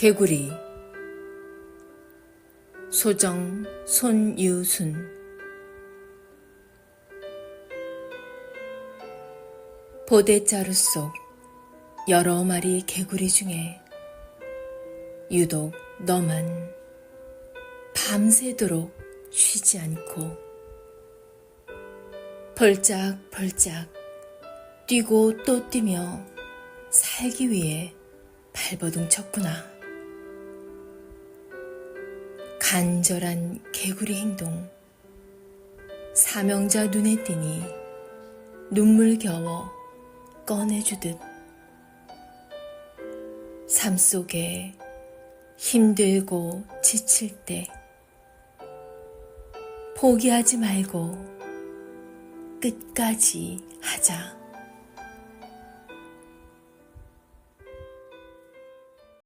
개구리 소정 손유순 보대자루 속 여러 마리 개구리 중에 유독 너만 밤새도록 쉬지 않고 벌짝벌짝 뛰고 또 뛰며 살기 위해 발버둥 쳤구나. 간절한 개구리 행동. 사명자 눈에 띄니 눈물 겨워 꺼내주듯 삶 속에 힘들고 지칠 때 포기하지 말고 끝까지 하자.